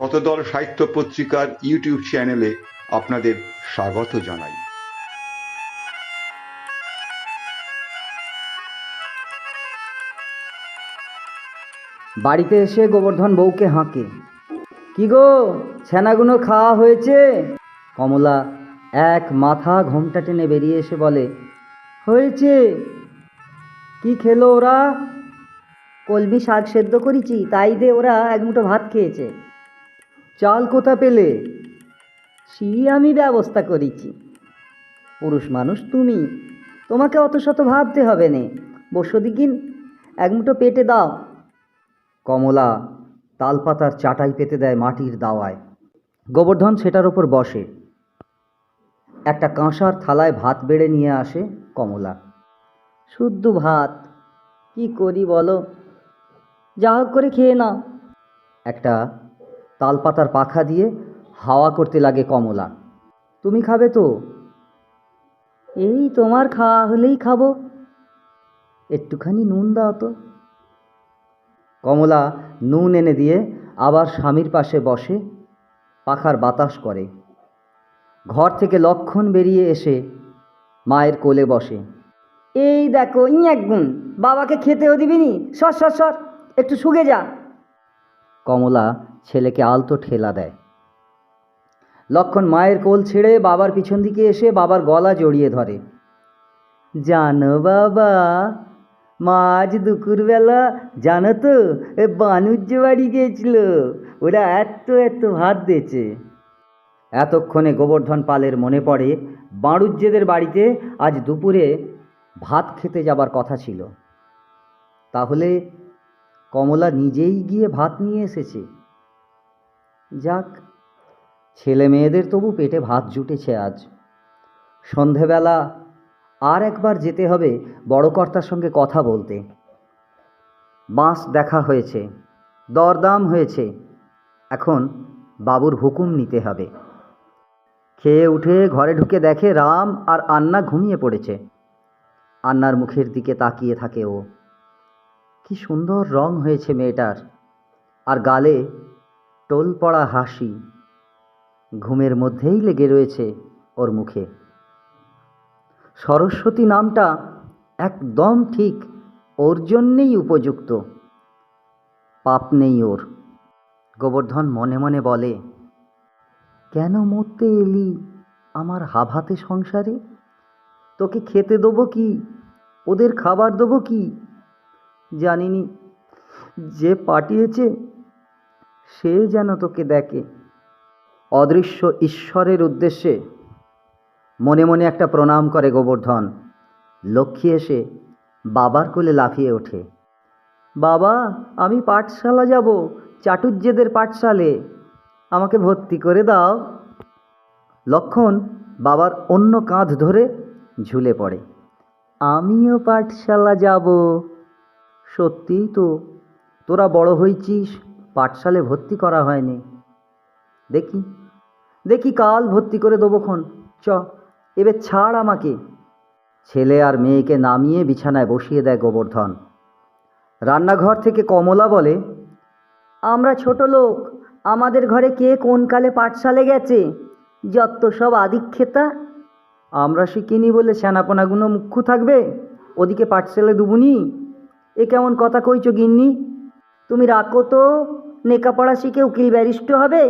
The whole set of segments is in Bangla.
শতদল সাহিত্য পত্রিকার ইউটিউব চ্যানেলে আপনাদের স্বাগত জানাই। বাড়িতে এসে গোবর্ধন বউকে হাঁকে। কি গো ছানাগুলো খাওয়া হয়েছে? কমলা এক মাথা ঘোমটা টেনে বেরিয়ে এসে বলে, হয়েছে। কি খেলো ওরা? কলমি শাক সেদ্ধ করেছি, তাই দে, ওরা এক মুঠো ভাত খেয়েছে। চাল কোথা পেলে? সি আমি ব্যবস্থা করেছি। পুরুষ মানুষ তুমি, তোমাকে অত শত ভাবতে হবে নে। বসো দিকিন, এক মুঠো পেটে দাও। কমলা তালপাতার চাটাই পেতে দেয় মাটির দাওয়ায়। গোবর্ধন সেটার ওপর বসে। একটা কাঁসার থালায় ভাত বেড়ে নিয়ে আসে কমলা। শুদ্ধ ভাত, কি করি বলো? যা হোক করে খেয়ে নাও। একটা তালপাতার পাখা দিয়ে হাওয়া করতে লাগে কমলা। তুমি খাবে তো? এই তোমার খাওয়া হলেই খাব। একটুখানি নুন দাও তো। কমলা নুন এনে দিয়ে আবার স্বামীর পাশে বসে, পাখার বাতাস করে। ঘর থেকে লক্ষণ বেরিয়ে এসে মায়ের কোলে বসে। এই দেখো ই একগুণ। বাবাকে খেতেও দিবিনি? সর সর সর, একটু শুগে যা। কমলা ছেলেকে আলতো ঠেলা দেয়। লক্ষণ মায়ের কোল ছেড়ে বাবার পিছন দিকে এসে বাবার গলা জড়িয়ে ধরে। জানো বাবা, মা আজ দুপুরবেলা, জানো তো, এ বাড়ি গিয়েছিল ওরা এত এত ভাত দিয়েছে এতক্ষণে গোবর্ধন পালের মনে পড়ে বাণুজ্যেদের বাড়িতে আজ দুপুরে ভাত খেতে যাবার কথা ছিল। তাহলে কমলা নিজেই গিয়ে ভাত নিয়ে এসেছে। যাক, ছেলে মেয়েদের তবু পেটে ভাত জুটেছে আজ। সন্ধেবেলা আর একবার যেতে হবে বড়কর্তার সঙ্গে কথা বলতে। বাঁশ দেখা হয়েছে, দরদাম হয়েছে, এখন বাবুর হুকুম নিতে হবে। খেয়ে উঠে ঘরে ঢুকে দেখে রাম আর আন্না ঘুমিয়ে পড়েছে। আন্নার মুখের দিকে তাকিয়ে থাকে ও। কি সুন্দর রং হয়েছে মেয়েটার। আর গালে টোল পড়া হাসি ঘুমের মধ্যেই লেগে রয়েছে ওর মুখে। সরস্বতী নামটা একদম ঠিক ওর জন্যেই উপযুক্ত। পাপ নেই ওর। গোবর্ধন মনে মনে বলে, কেন মরতে এলি আমার হাভাতে সংসারে? তোকে খেতে দেবো কি? ওদের খাবার দেবো কি? জানিনি। যে পাঠিয়েছে, সে যেন তোকে দেখে। অদৃশ্য ঈশ্বরের উদ্দেশ্যে মনে মনে একটা প্রণাম করে গোবর্ধন। লক্ষ্মী এসে বাবার কোলে লাফিয়ে ওঠে। বাবা, আমি পাঠশালা যাব চাটুর্যেদের পাঠশালে। আমাকে ভর্তি করে দাও। লক্ষণ বাবার অন্য কাঁধ ধরে ঝুলে পড়ে। আমিও পাঠশালা যাব। সত্যিই তো, তোরা বড় হয়েছিস পাঠশালে ভর্তি করা হয়নি। দেখি দেখি কাল ভর্তি করে দেবোক্ষণ চ, এবার ছাড় আমাকে। ছেলে আর মেয়েকে নামিয়ে বিছানায় বসিয়ে দেয় গোবর্ধন। রান্নাঘর থেকে কমলা বলে, আমরা ছোট লোক, আমাদের ঘরে কে কোন কালে পাঠশালে গেছে? যত সব আদিক্ষেতা। আমরা শিখিনি বলে সেনাপনাগুলো মুখ্য থাকবে, ওদিকে পাঠশালে দুবুনি। এ কেমন কথা কইছো গিন্নি? তুমি রাখো তো নেকাপড়া শিখে উকিল ব্যারিস্ট হবে।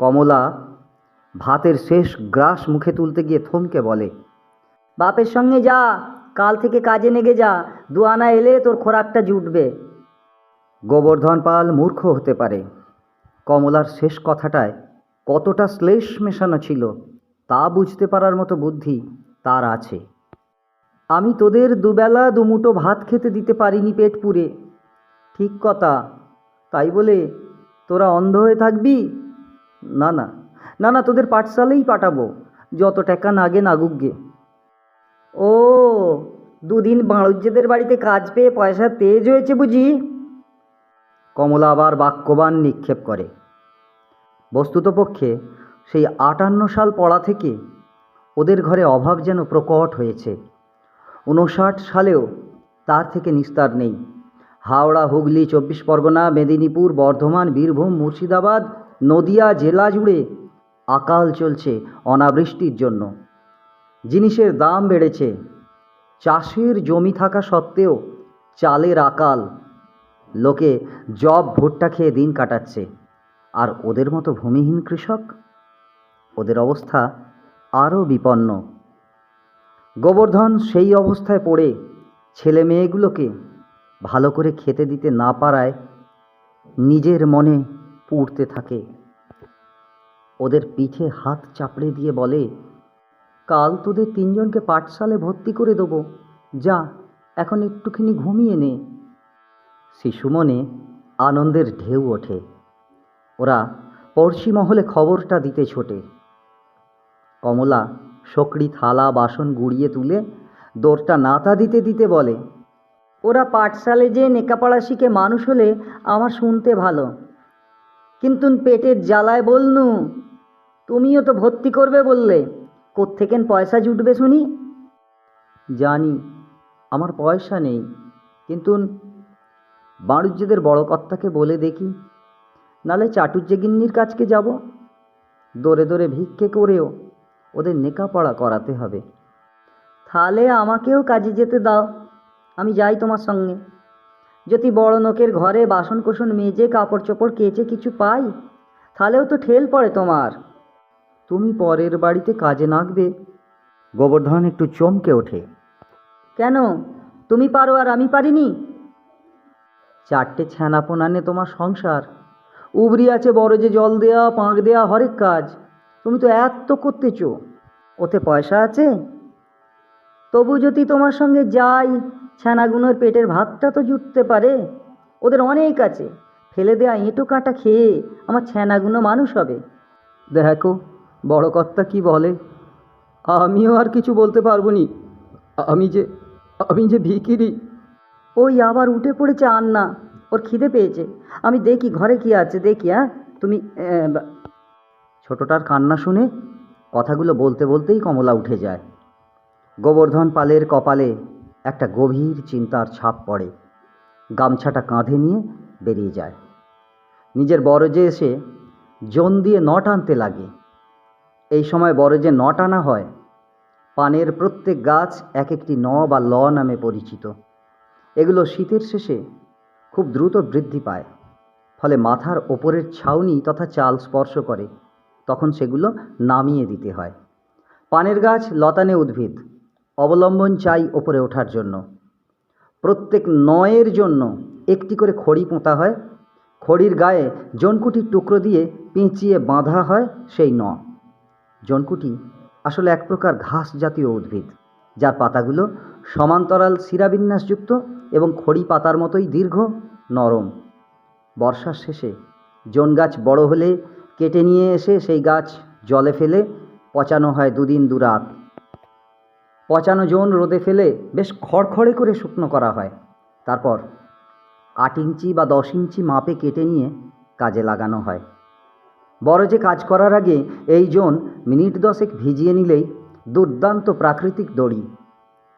কমলা ভাতের শেষ গ্রাস মুখে তুলতে গিয়ে থমকে বলে বাপের সঙ্গে যা কাল থেকে কাজে নেগে যা দু আনা এলে তোর খোরাকটা জুটবে। গোবর্ধন পাল মূর্খ হতে পারে। কমলার শেষ কথাটায় কতটা শ্লেষ মেশানো ছিল তা বুঝতে পারার মতো বুদ্ধি তার আছে। আমি তোদের দুবেলা দুমুটো ভাত খেতে দিতে পারিনি পেট পুরে ঠিক কথা, তাই বলে তোরা অন্ধ হয়ে থাকবি? না না না না, তোদের পাঠশালেই পাঠাবো, যত টাকা নাগে নাগুক গে। ও, দুদিন বাণুজ্যদের বাড়িতে কাজ পেয়ে পয়সা তেজ হয়েছে বুঝি? কমলা আবার বাক্যবান নিক্ষেপ করে। বস্তুতপক্ষে সেই আটান্ন সাল পড়া থেকে ওদের ঘরে অভাব যেন প্রকট হয়েছে। উনষাট সালেও তার থেকে নিস্তার নেই। হাওড়া, হুগলি, চব্বিশ পরগনা, মেদিনীপুর, বর্ধমান, বীরভূম, মুর্শিদাবাদ, নদিয়া জেলা জুড়ে আকাল চলছে অনাবৃষ্টির জন্য। জিনিসের দাম বেড়েছে। চাষের জমি থাকা সত্ত্বেও চালের আকাল। লোকে জব ভুট্টা খেয়ে দিন কাটাচ্ছে। আর ওদের মতো ভূমিহীন কৃষক? ওদের অবস্থা আরও বিপন্ন। গোবর্ধন সেই অবস্থায় পড়ে ছেলে মেয়েগুলোকে ভালো করে খেতে দিতে না পারায় নিজের মনে পুড়তে থাকে। ওদের পিঠে হাত চাপড়ে দিয়ে বলে, কাল তোদের তিনজনকে পাঠশালে ভর্তি করে দেবো। যা, এখন একটুখানি ঘুমিয়ে নে। শিশু মনে আনন্দের ঢেউ ওঠে। ওরা পড়শি মহলে খবরটা দিতে ছোটে। কমলা সকড়ি থালা বাসন গুড়িয়ে তুলে দৌড়টা নাতা দিতে দিতে বলে, ওরা পাঠশালে যে নেকাপড়া শিখে মানুষ হলে আমার শুনতে ভালো। কিন্তু পেটের জ্বালায় বলনু, তুমিও তো ভর্তি করবে বললে কোত্থেকেন পয়সা জুটবে শুনি? জানি, আমার পয়সা নেই, কিন্তু বাণিজ্যদের বড় কর্তাকে বলে দেখি, নালে চাটুর্যে গিন্নির কাছকে যাব। দৌড়ে দৌড়ে ভিক্ষে করেও ওদের নেকাপড়া করাতে হবে। তাহলে আমাকেও কাজে যেতে দাও। আমি যাই তোমার সঙ্গে। যদি বড় নোকের ঘরে বাসন কোসন মেজে কাপড় চোপড় কেচে কিছু পাই, তাহলেও তো ঠেল পড়ে তোমার। তুমি পরের বাড়িতে কাজে নাগবে। গোবর্ধন একটু চমকে ওঠে। কেন? তুমি পারো আর আমি পারিনি? চারটে ছ্যানাপোনা নে তোমার সংসার। উবরি আছে বড় যে জল দেয়া, পাঁক দেয়া, হরেক কাজ। তুমি তো এত করতেছো ওতে পয়সা আছে? তবু যদি তোমার সঙ্গে যাই ছানাগুনোর পেটের ভাতটা তো জুটতে পারে। ওদের অনেক আছে। ফেলে দেয়া এঁটো কাঁটা খেয়ে আমার ছানাগুনো মানুষ হবে। দেখো বড় কর্তা কি বলে? আমিও আর কিছু বলতে পারব নি আমি যে আমি যে ভিকিরি। ওই আবার উঠে পড়েছে আন্না। ওর খিদে পেয়েছে। আমি দেখি ঘরে কি আছে দেখি হ্যাঁ? তুমি ছোটটার কান্না শুনে কথাগুলো বলতে বলতেই কমলা উঠে যায়। গোবর্ধন পালের কপালে একটা গভীর চিন্তার ছাপ পড়ে। গামছাটা কাঁধে নিয়ে বেরিয়ে যায়। নিজের বরজে এসে জন দিয়ে নট আনতে লাগে। এই সময় বরজে নট আনা হয়, পানের প্রত্যেক গাছ এক একটি ন বা ল নামে পরিচিত। এগুলো শীতের শেষে খুব দ্রুত বৃদ্ধি পায়, ফলে মাথার ওপরের ছাউনি তথা চাল স্পর্শ করে। তখন সেগুলো নামিয়ে দিতে হয়। পানের গাছ লতানে উদ্ভিদ, অবলম্বন চাই ওপরে ওঠার জন্য। প্রত্যেক নয়ের জন্য একটি করে খড়ি পোঁতা হয়। খড়ির গায়ে জনকুটির টুকরো দিয়ে পেঁচিয়ে বাঁধা হয় সেই ন। জনকুটি আসলে এক প্রকার ঘাস জাতীয় উদ্ভিদ, যার পাতাগুলো সমান্তরাল শিরাবিন্যাসযুক্ত এবং খড়ি পাতার মতোই দীর্ঘ, নরম। বর্ষার শেষে জন গাছ বড় হলে কেটে নিয়ে এসে সেই গাছ জলে ফেলে পচানো হয় দুদিন দুরাত। পচানো জোন রোদে ফেলে বেশ খড়খড়ে করে শুকনো করা হয়। তারপর আট ইঞ্চি বা দশ ইঞ্চি মাপে কেটে নিয়ে কাজে লাগানো হয়। বড় যে কাজ করার আগে এই জোন মিনিট দশেক ভিজিয়ে নিলেই দুর্দান্ত প্রাকৃতিক দড়ি।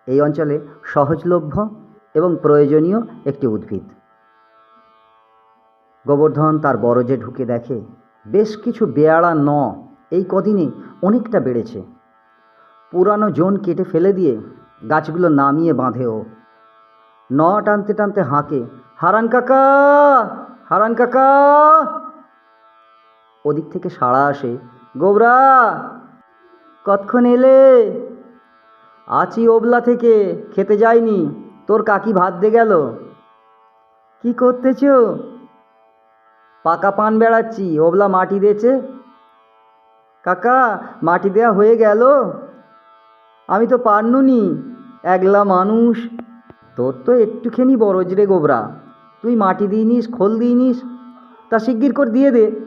এই অঞ্চলে সহজলভ্য এবং প্রয়োজনীয় একটি উদ্ভিদ। গোবর্ধন তার বরজে ঢুকে দেখে বেশ কিছু বেয়াড়া ন এই কদিনে অনেকটা বেড়েছে। পুরানো জোন কেটে ফেলে দিয়ে গাছগুলো নামিয়ে বাঁধে ও। ন টানতে টানতে হাঁকে, হারান কাকা! হারান কাকা! ওদিক থেকে সাড়া আসে, গোবরা, কতক্ষণ এলে? আছি ওবলা থেকে, খেতে যাইনি, তোর কাকি ভাত দে গেল। কি করতেছ? পাকা পান বেড়াচ্ছি, ওবলা মাটি দিয়েছে। কাকা, মাটি দেয়া হয়ে গেল? আমি তো পারনুনি, একলা মানুষ। তোর তো একটুখানি বরজ রে গোবরা। তুই মাটি দিয়ে দিইনিস খোল দিইনিস তা শিগগির করে দিয়ে দে।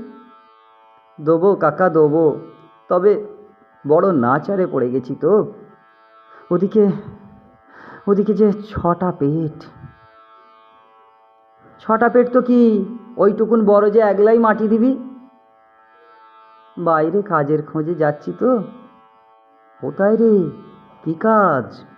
দেবো কাকা, দেবো। তবে বড় নাচারে পড়ে গেছি তো। ওদিকে ওদিকে যে ছটা পেট। ছটা পেট তো কি? ওইটুকুন বড় যে একলাই মাটি দিবি? বাইরে কাজের খোঁজে যাচ্ছি তো। কোথায় রে? কী কাজ?